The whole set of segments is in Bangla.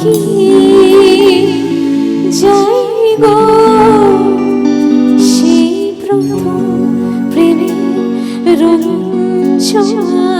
কি যাই গো সেই প্রথম প্রেমের রঞ্চনা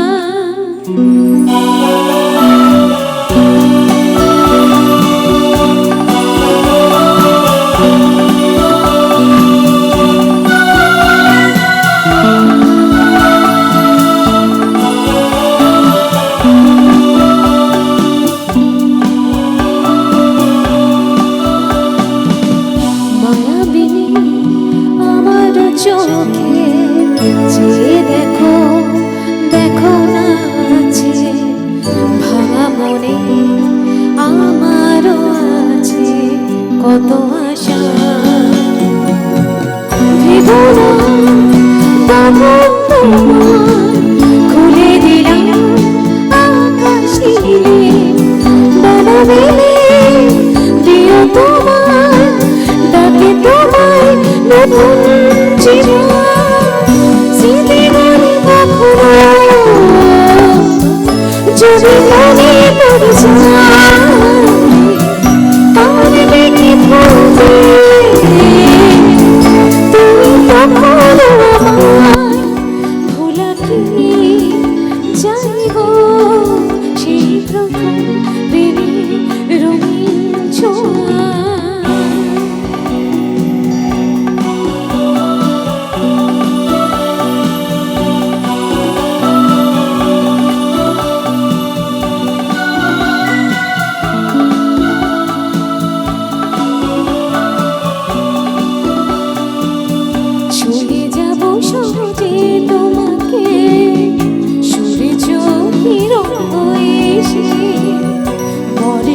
খুলে দিলাম আকাশ মেলে দিও তোমার ডাকে তোমায় নতুন জীবন। স্মৃতি মনে কখনো যদি মনে পড়ে যায় পারবে কি ভুলতে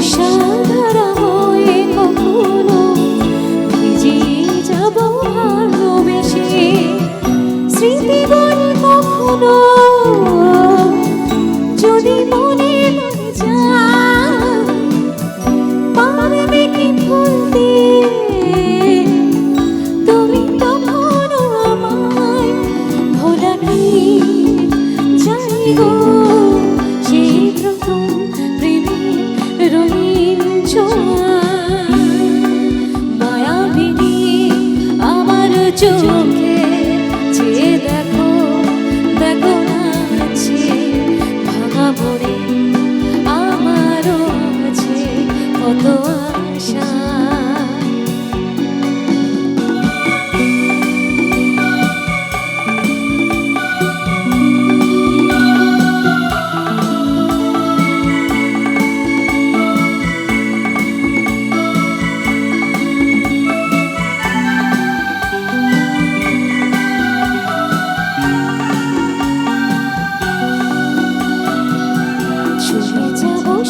বর্ষা ধারা হয়ে কখনো ভিজিয়ে যাব ভালোবেসে স্মৃতি বলে কখনো যদি মনে পড়ে যায় পারবে কি ভুলতে তুমি তখনও আমায় ভোলা কি যাই গো চোখে যে দেখো দেখো না আছে ভাঙা মনে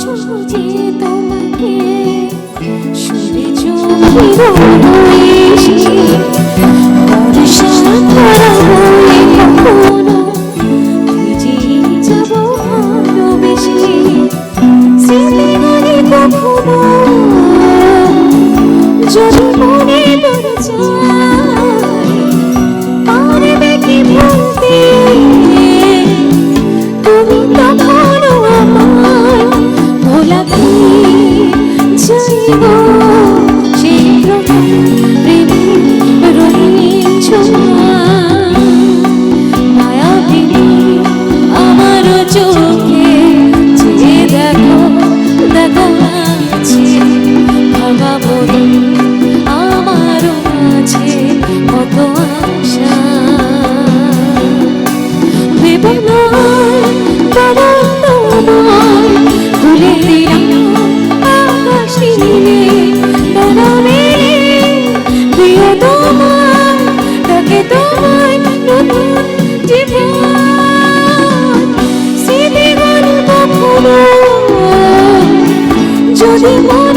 সহজে তোমাকে। সুরে চোখের এসে মনে আমারও আছে কত আশা। বেদনায় তোমায় খুলে দিলাম প্রিয় তোমার যদি মনে